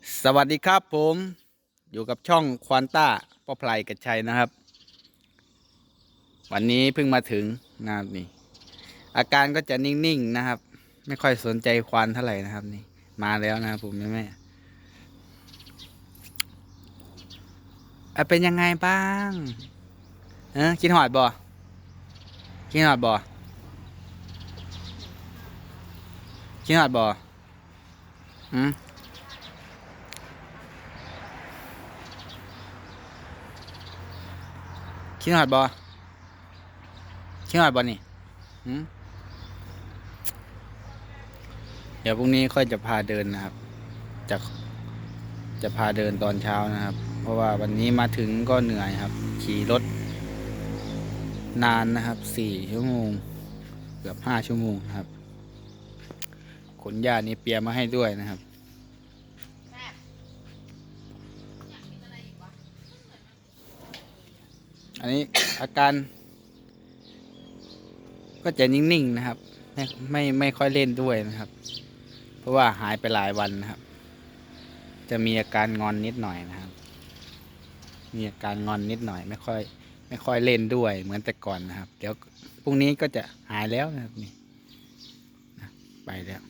สวัสดีครับผมอยู่กับช่องควานต้าพ่อพลกัจชัยนะครับ วันนี้เพิ่งมาถึงนะครับนี่ อาการก็จะนิ่งๆนะครับ ไม่ค่อยสนใจควานเท่าไหร่นะครับ นี่ มาแล้วนะครับผมแม่แม่เป็นยังไงบ้างเออกินหอดบ่กินหอดบ่กินหอดบ่อืม คิดหอดบอคิดหอดบอนี่หืมเดี๋ยวพรุ่งนี้ค่อยจะพาเดินนะครับ จะจะพาเดินตอนเช้านะครับ เพราะว่าวันนี้มาถึงก็เหนื่อยครับ ขี่รถ นานนะครับสี่ชั่วโมงเกือบห้าชั่วโมงครับขนหญ้านี้เปียมาให้ด้วยนะครับ อันนี้อาการก็จะนิ่งๆนะครับ ไม่ไม่ไม่ค่อยเล่นด้วยนะครับ เพราะว่าหายไปหลายวันนะครับ จะมีอาการงอนนิดหน่อยนะครับ มีอาการงอนนิดหน่อย ไม่ค่อย ไม่ค่อยเล่นด้วย เหมือนแต่ก่อนนะครับ เดี๋ยวพรุ่งนี้ก็จะหายแล้วนะครับนี่ไปแล้ว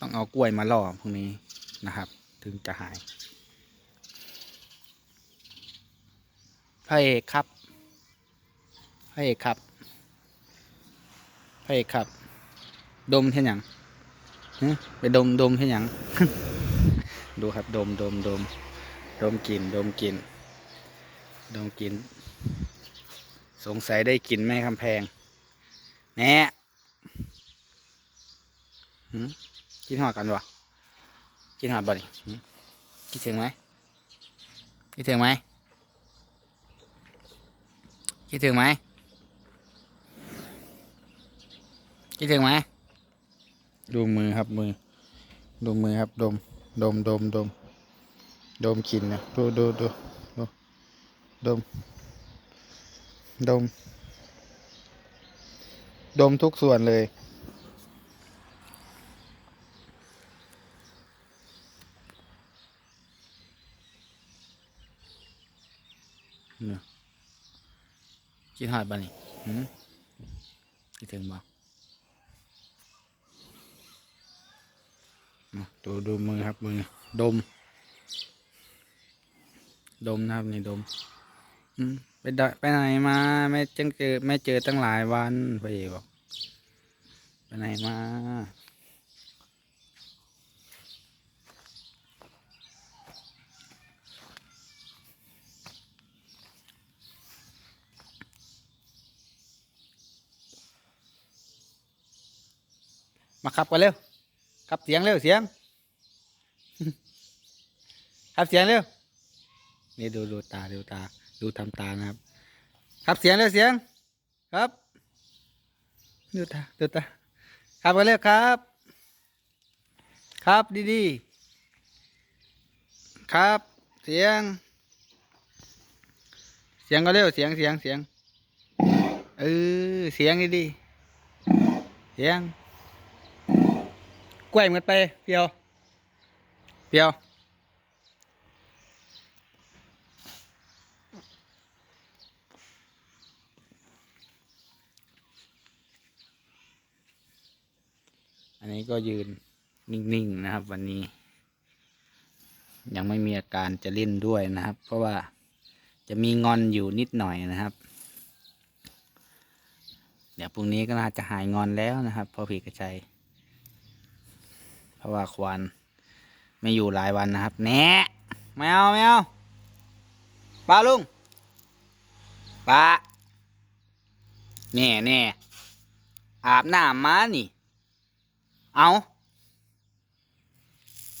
ต้องเอากล้วยมาล่อพรุ่งนี้นะครับ ถึงจะหาย พระเอกครับพระเอกครับพระเอกครับ ดมเท่นยังไปดมดมเท่นยังดูครับดมดมดมดมกลิ่นดมกลิ่นดมกลิ่นสงสัยได้กลิ่นแม่คำแพงแน่กินหอดกันวะกินหอดบ่ดิหึคิดถึงไหมคิดถึงไหม คิดถึงไหมคิดถึงไหมดูมือครับมือดูมือครับดมดมดมดมดมกลินนะดูดูดูดูดมดม ดมทุกส่วนเลย เนี่ย คิดหอดบ้านี่หืมคิดถึงบ่อะดูดูมือครับมือดม ดมนะครับนี่ดมไปไดไปไหนมาไม่จังเจอไม่เจอตั้งหลายวันไปบอกไปไหนมา มาขับกันเร็วขับเสียงเร็วเสียงขับเสียงเร็วนี่ดูดูตาดูตา ดูทำตานะครับขับเสียงเร็วเสียง ครับ ดูตาดูตาขับกันเร็วครับ ครับดีๆครับ เสียง เสียงก็เร็วเสียงเสียงเสียงเออเสียงดีๆเสียง กล้วยมันไปเปียว เปียว อันนี้ก็ยืนนิ่งๆนะครับ วันนี้ ยังไม่มีอาการจะเล่นด้วยนะครับ เพราะว่าจะมีงอนอยู่นิดหน่อยนะครับ เดี๋ยวพรุ่งนี้ก็น่าจะหายงอนแล้วนะครับพอผีกระชัย เพราะว่าควานไม่อยู่หลายวันนะครับแหน่แมวแมวป้าลุงป้าแน่แน่อาบน้ำมานี่ เอา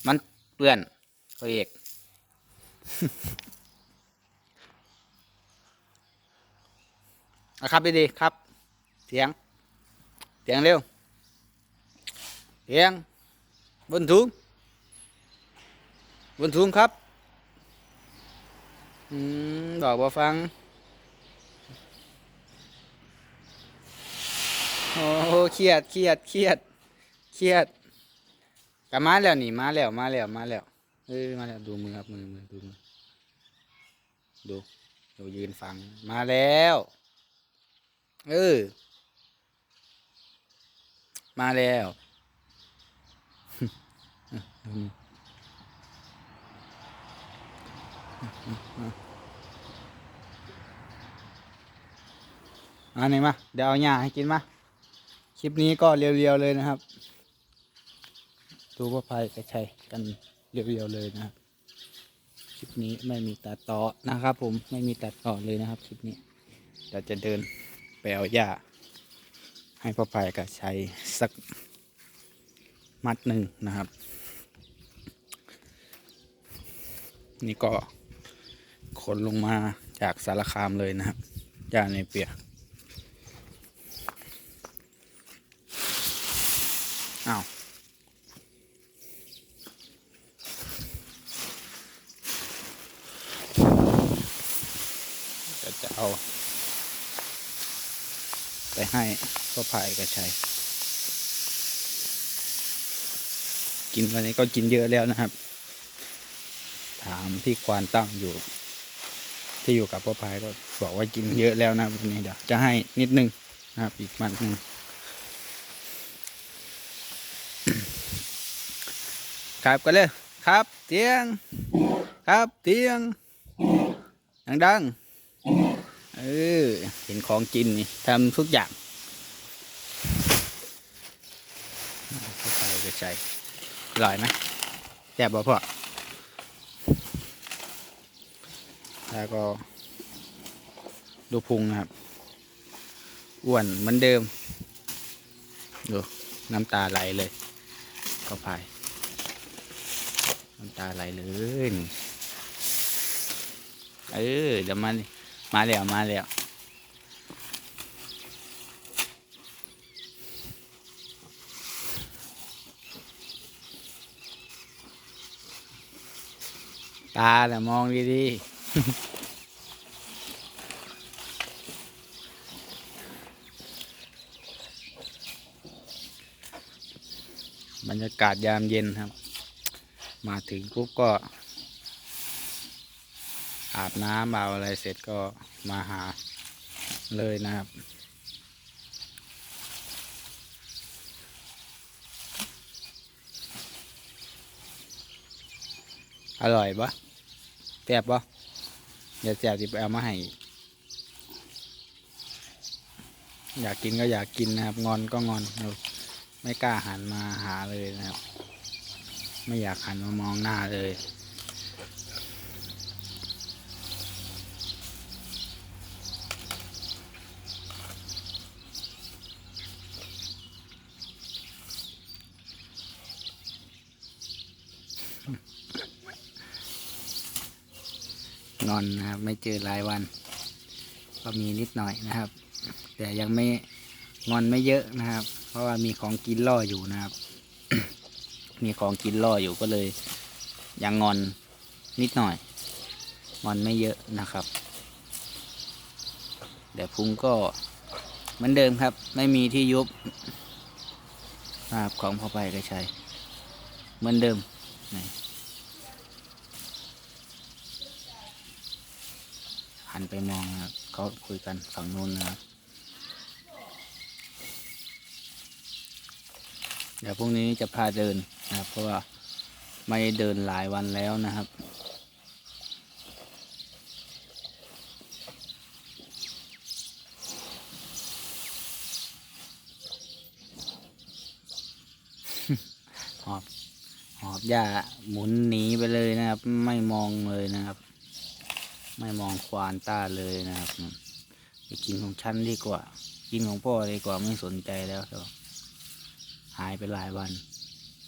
มันเปื้อนตัวเอกนะครับดีๆครับ เสียง เสียงเร็ว เสียง บนถุงบนถุงครับอืมบอกว่ฟัง โอ้โหเครียดเครียดเครียดเครียดกลับมาแล้วนี่มาแล้วมาแล้วมาแล้วเออมาแล้วดูมือครับมือมือดูมือดูดูยืนฟังมาแล้วเออมาแล้ว อันนี้มาเดี๋ยวเอาหญ้าให้กินมา คลิปนี้ก็เรียวๆเลยนะครับ ดูว่าภัยกระชัยกันเรียวๆเลยนะครับ คลิปนี้ไม่มีตัดต่อนะครับ ผมไม่มีตัดต่อเลยนะครับ คลิปนี้เราจะเดินไปเอาหญ้าให้พ่อภัยกระชัยสัก มัดหนึ่งนะครับ นี่ก็ขนลงมาจากสารคามเลยนะครับหญ้าในเปียอ้าวจะเอา ไปให้พ่อพายกระชัย กินวันนี้ก็กินเยอะแล้วนะครับ ถามที่ควานตั้งอยู่ ที่อยู่กับพ่อพายก็บอกว่ากินเยอะแล้วนะวันนี้เดี๋ยวจะให้นิดนึงนะครับ อีกมันหนึ่งครับก็เลยครับเตียง ครับเตียงดังๆเออเห็นของกินนี่ทำทุกอย่างใส่ก็ใส่ อร่อยไหมแซ่บบ่พ่อแล้วก็ ดูพุงนะครับ อ้วนเหมือนเดิม ดู น้ำตาไหลเลย ก็พายน้ำตาไหลเลยเออเดี๋ยวมามาแล้วมาแล้ว ตาแหละมองดีๆ บรรยากาศยามเย็นครับ มาถึงปุ๊บก็ อาบน้ำเอาอะไรเสร็จก็มาหาเลยนะครับอร่อยปะ ซ่บปะเดี๋ยวแซ่บจะไปเอามาให้อยากกินก็อยากกินนะครับ งอนก็งอนเราไม่กล้าหันมาหาเลยนะครับ ไม่อยากหันมามองหน้าเลย งอนนะครับ ไม่เจอหลายวัน ก็มีนิดหน่อยนะครับ แต่ยังไม่งอนไม่เยอะนะครับ เพราะว่ามีของกินล่ออยู่นะครับ มีของกินล่ออยู่ก็เลย ยังงอนนิดหน่อย งอนไม่เยอะนะครับเดี๋ยวพุงก็เหมือนเดิมครับ ไม่มีที่ยุบนะครับของพ่อไปก็ใช้เหมือนเดิมนี่ หันไปมองนะครับเขาคุยกันฝั่งนู้นนะครับเดี๋ยวพรุ่งนี้จะพาเดินนะครับ เพราะว่าไม่เดินหลายวันแล้วนะครับ หอบหอบหญ้าหมุนหนีไปเลยนะครับ ไม่มองเลยนะครับ ไม่มองควานต้าเลยนะครับไปกินของฉันดีกว่า กินของพ่อดีกว่าไม่สนใจแล้วเถอะหายไปหลายวัน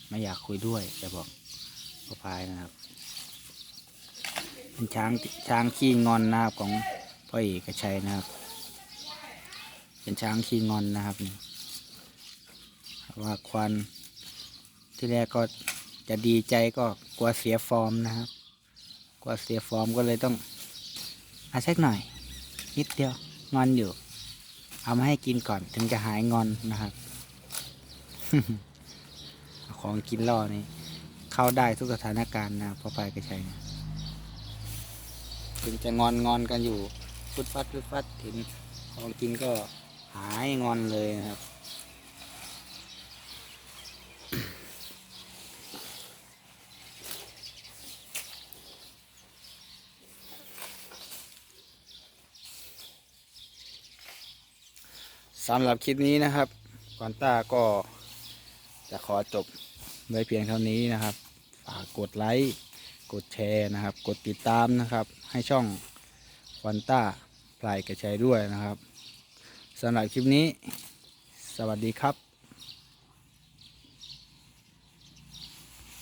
ไม่อยากคุยด้วยจะบอกพ่อพายนะครับ เป็นช้างช้างขี้งอนนะครับของพ่อเอกชัยนะครับ เป็นช้างขี้งอนนะครับนี่ว่าควันที่แรกก็จะดีใจก็กลัวเสียฟอร์มนะครับ กลัวเสียฟอร์มก็เลยต้อง เอาสักหน่อย นิดเดียวงอนอยู่ เอามาให้กินก่อนถึงจะหายงอนนะครับของกินล่อนี่เข้าได้ทุกสถานการณ์นะพ่อพายกระชัยนี่ยถึงจะงอนงอนกันอยู่ฟุดฟัดฟุดฟัดเห็นของกินก็หายงอนเลยนะครับ สำหรับคลิปนี้นะครับกอนต้าก็จะขอจบไว้เพียงเท่านี้นะครับ ฝากกดไลค์กดแชร์นะครับ กดติดตามนะครับ ให้ช่องควันต้าพลายกระชัยด้วยนะครับสำหรับคลิปนี้ สวัสดีครับ